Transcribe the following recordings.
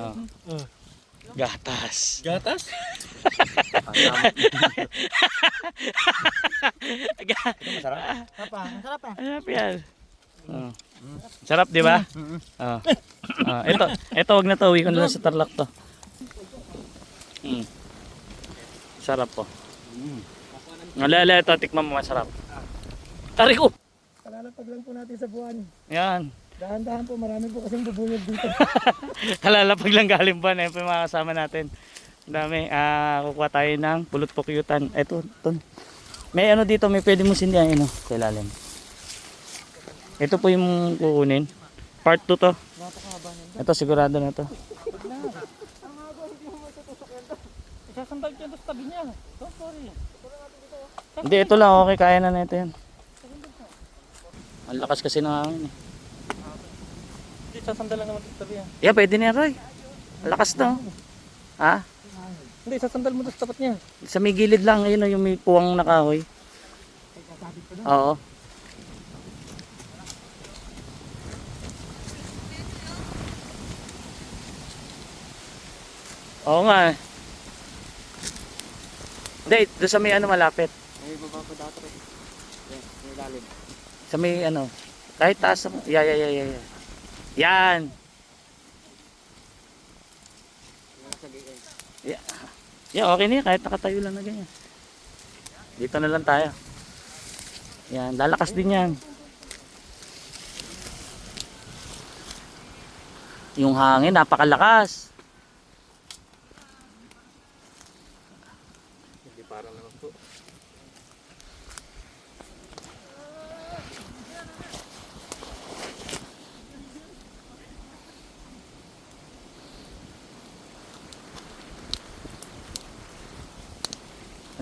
Oh. Oh. Gatas. Gatas? Ga- Masarap. Apa? Masarap ah. Sarap yan. Oh. Sarap, di ba? Oh. Oh, ito, ito wag na to, uwi ko na sa tarlak to. Mm. Sarap po. Alala, ito, tikman mo, masarap. Tarik ko! Kalalapag lang po natin sa buwan. Yan. Dahan-dahan po, marami po kasing bubuyog dito. Kalalapag lang galing ba na yung mga kasama natin. Ang dami. Ah, kukuha tayo ng pulot pukyutan. Ito, ito. May ano dito, may pwede mo sindihan ano, sa ilalim. Ito po yung kukunin. Part 2 to. Ito sigurado na to. Ko yung sa tabi niya. Oh, sorry. Hindi, ito lang. Okay, kaya na nito yan. Ang lakas kasi ng hangin eh. Lang naman sa tabi yan. Yeah, pwede na yan, Roy. Lakas to. Ha? Hindi, sasambal mo doon sa tapat niya. Sa may gilid lang, ayun o, yung may puwang nakahoy. Oo. Oo nga eh. Hindi, doon sa may ano malapit. May baba ko dati. Yan, may lalim. Sa may ano, kahit taas mo. Yeah, yeah, yeah, yeah. yeah. Yan. Yeah. yeah, okay na yan. Kahit nakatayo lang na ganyan. Dito na lang tayo. Yan, lalakas din yan. Yung hangin, napakalakas.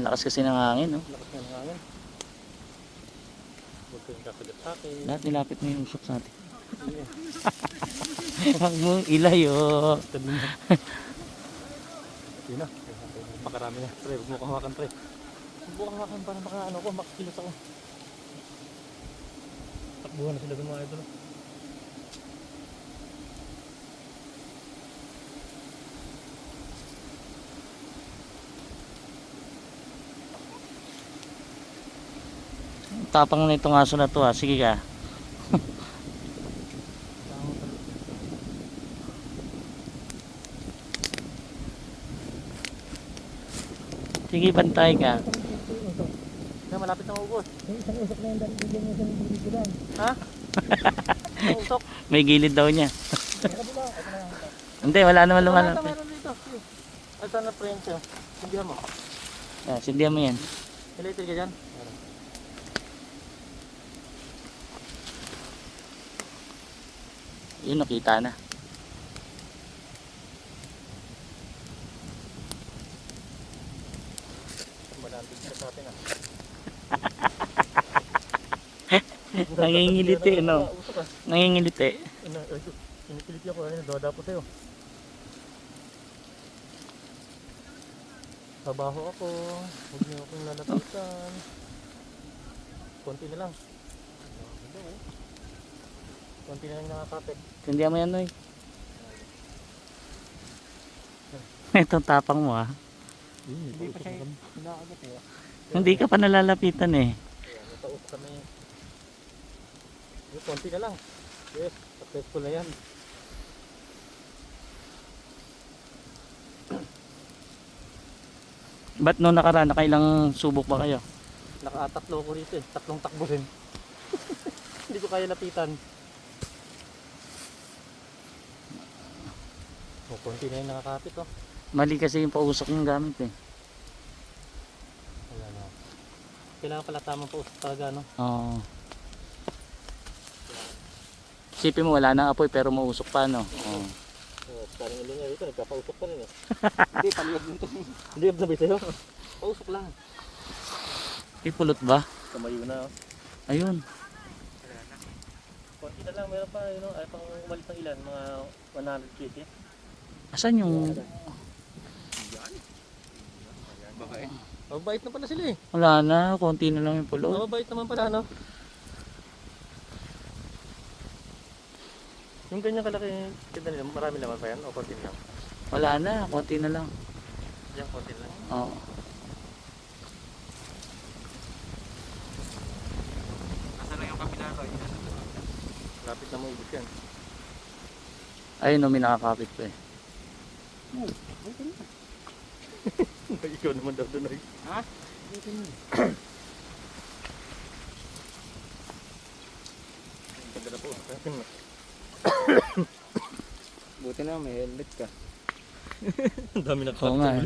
Ang lakas kasi ng hangin, no? Lakas ng hangin. Huwag kayong kakagat sa akin. Lahat nilapit mo yung usok sa atin. Huwag mo ilayo. Tabi mo. Yun na. Pakarami na. Pre, huwag mo kahawakan pre. Huwag mo kahawakan para maka ano ko, makakilos ako. Takbuhan na sila ng mga idol. Tapang na itong aso na to, ha. Sige ka. Sige, bantay ka. Na, malapit na. Yung isang usok na yun, dahil bigyan mo isang gilid ko lang. Ha? Usok. May gilid daw niya. Sa. Hindi, wala naman Wala lumalapit. meron dito. Ay, saan na friends yun? Sindihan mo. Ah, sindihan mo yan. Electric ka dyan? Yun, nakita na. Malapit ka sa atin ah. Nangingiliti? Usok ah. Nangingiliti. Ano, ay, Pinipilit ako, ano, doda po sa'yo. Trabaho ako, huwag niyo akong lalapitan. Konti na lang. Konti na lang nakakapit. Sindihan mo yan, Noy. Itong tapang mo, ah. Hindi pa siya hinakagat eh. Hindi ka pa nalalapitan, eh. Ayan, nataos kami. Yung konti na lang. Yes, successful na yan. Ba't no nakaraan, nakailang subok ba kayo? Nakatatlo ko rito eh. Tatlong takbo rin. Hindi ko kaya lapitan. O, konti na yung nakakapit oh. Mali kasi yung pausok ng gamit, eh. Wala na. Kailangan pala tamang pausok talaga no. Oo. Isipin mo, wala nang apoy pero mausok pa, no? Oo. Oh, parang ulo niya dito, nagpapausok pa rin eh. Hindi, paliyag dito. Hindi, sabi sa'yo. Pausok lang. Ipulot ba? Kamayo na oh. Ayun. Konti na lang, meron pa, yun, know, ay pang umalis ng ilan, mga 100 kg. Asan yung... Mabait na pala sila eh. Wala na, konti na lang yung pulot. Mabait naman pala no. Yung ganyan kalaki, kita nila, marami naman pa yan o konti lang? Wala na, konti na lang. Yan, konti lang. Oo. Nasa lang yung kapila ko. Lapit na maubos yan. Ayun, no, may nakakapit pa eh. Ikaw naman daw doon ay. Ganda na po. Buti na may helmet ka. Ang dami na Oo nga eh.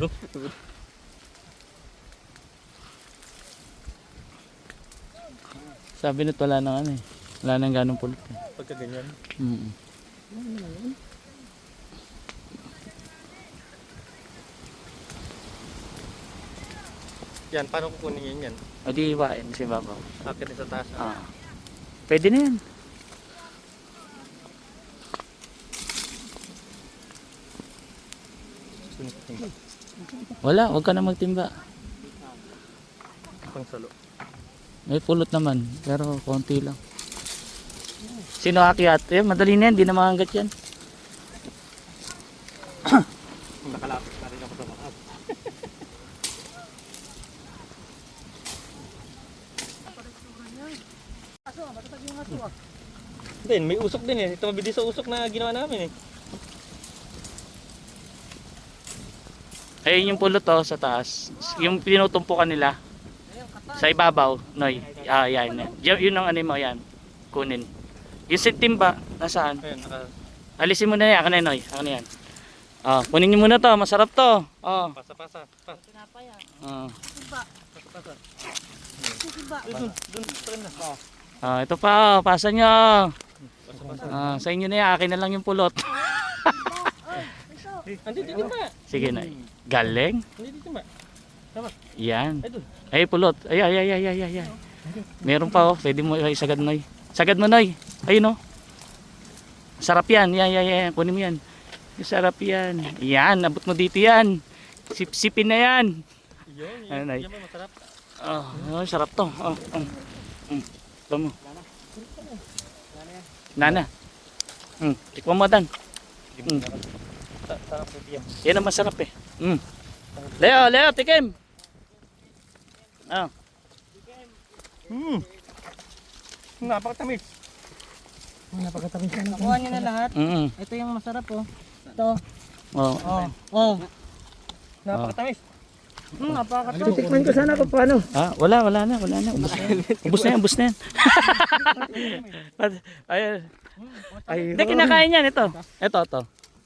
Sabi nito wala nang ano eh. Wala nang ganong pulot eh. Pagka ganyan. Mm. Yan, paano kukunin yan yan? O di iwain si Babaw. Akit sa taas. Ah. Pwede na yan. Wala, huwag ka na magtimba. Pang salo. May pulot naman, pero konti lang. Sino akyat? Eh, madali na yan, di na mahangat yan. Nakalapit na rin ako sa makas. Din, may usok din eh. Ito mabilis sa usok na ginawa namin eh. Ayun yung pulot oh, sa taas. Yung pinutumpukan nila. Sa ibabaw, Noy. Ah, yan. Yan, yun ang ano mo, yan. Kunin. Yung sintimba, nasaan? Ayun, naka, Alisin mo na yan, ako na yan, Noy. Ako na yan. Ah, kunin niyo muna to, masarap to. Oh. pasa-pasa. Pa, Ah. pasa-pasa. Dun, dun, dun, tren na. Ah, ito pa, oh, pasa nyo. Ah, sa inyo na yan, akin na lang yung pulot. Andito dito ba? Sige na. Galing. Andito dito ba? Yan. Ay, pulot. Ay, ay, ay, ay, ay, ay. Meron pa oh. Pwede mo ay, sagad Noy. Sagad mo Noy. Ayun oh. Sarap yan. Yan, yan, yan. Kunin mo yan. Sarap yan. Yan, abot mo dito yan. Sip-sipin na yan. Yun, Ano, yun. Nay? Yan masarap? Oh, oh sarap to. Oh, oh. Mm. Ito mo. Nana. Mm. Tikman mo dan. Mm. Sa- Sarap po yan. Yan ang masarap eh. Mm. Leo, Leo, tikim. Ah, Hmm. Napakatamis. Napakatamis na nakuha. Kuha niyo na lahat. mm. Ito yung masarap oh. Ito. Oh. Oh. Oh. Napakatamis. Hmm, napakatamis. Titikman ko sana kung paano. Ah, wala, wala na, wala na. Ubus na. Ubus na yan, ubus na yan. Ayun. Ay, Hindi, kinakain yan. Ito. Ito, ito.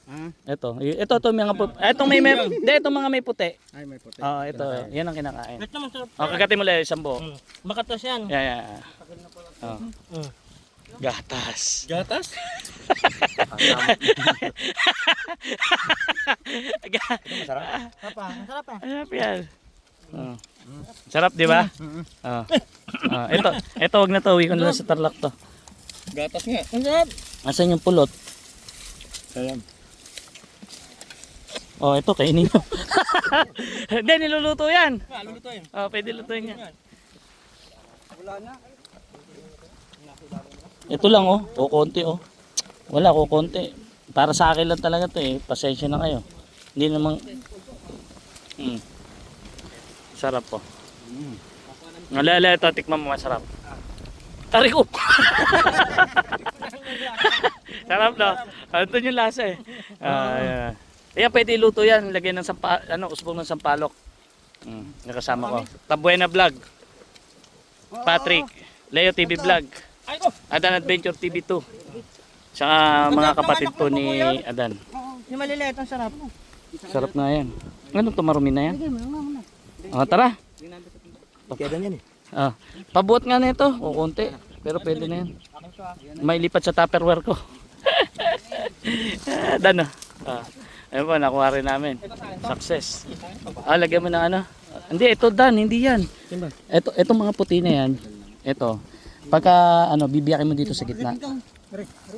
Ah, Ito. Ito, ito, mga puti. Itong may, may, hindi, itong mga may puti. ay may puti. Oo, ito. Yan ang kinakain. Ito masarap. Oh, kagatin mo lang isang buo. Makatas yan. Yan, yan. yan. Oh. Gatas. Gatas? Masarap ah. Masarap ah. Sarap yan. Oh. Sarap, di ba? Oh. Oh, ito, ito, wag na to. Uwi ko na lang sa tarlak to. Gatas nga. Ang sarap. Asan yung pulot? Ayan. Oh, ito, kainin nyo. Hindi, niluluto yan. Ah, lulutuin. Oh, pwede lutuin yan. Wala na. Ito lang oh, o konti oh. Wala ko konti. Para sa akin lang talaga 'to eh. Pasensya na kayo. Hindi namang mm. Sarap po. Mm. Alala ito, tikman mo masarap. Tarik ko. Sarap no. Ito yung lasa eh. Ah, yeah. Ayan, pwede iluto yan. Lagyan ng sampa, ano, usbong ng sampalok. Mm, nakasama ko. Tabuena Vlog. Patrick. Leo TV Vlog. Ay. Adan Adventure TV 2. Tsaka mga kapatid po ni Adan. Yung maliliit ang sarap. Sarap na yan. Anong tumarumi na yan? O tara. Kaya yan eh. Ah, pabuot nga nito. O konti. Pero pwede na yan. May lipat sa tupperware ko. Dan ah. Ah. Ayun po, nakuha rin namin. Success. Ah, lagyan mo ng ano. Hindi, ito Dan, hindi yan. Ito, ito mga puti na yan. Ito. Pagka ano, bibiyakin mo dito sa gitna.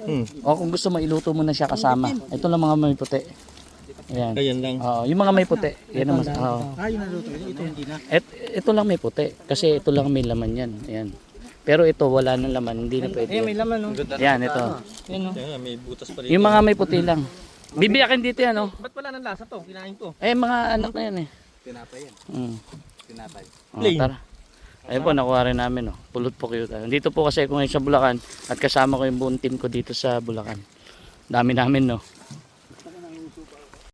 Hmm. O kung gusto mo, iluto mo na siya kasama. Ito lang mga may puti. Ayan. Ayan lang. Oo, yung mga may puti. Yan ang mas, oo. Ah, yun naluto. Ito hindi na. Et, ito lang may puti. Kasi ito lang may laman yan. Ayan. Pero ito wala nang laman, hindi na pwede. Ayun, may laman, no? Yan, ito. Yan, no? Kaya nga, may butas pa rin. Yung mga may puti lang. Bibiyakin dito yan, oh. Ba't wala ng lasa to? Kinain ko. Eh, mga anak na yan eh. Tinapay yan. Mm. Tinapay. Oh, tara. Ayun po, nakuha rin namin, oh. Pulot po cute. Dito po kasi ako ngayon sa Bulacan at kasama ko yung buong team ko dito sa Bulacan. Dami namin, no.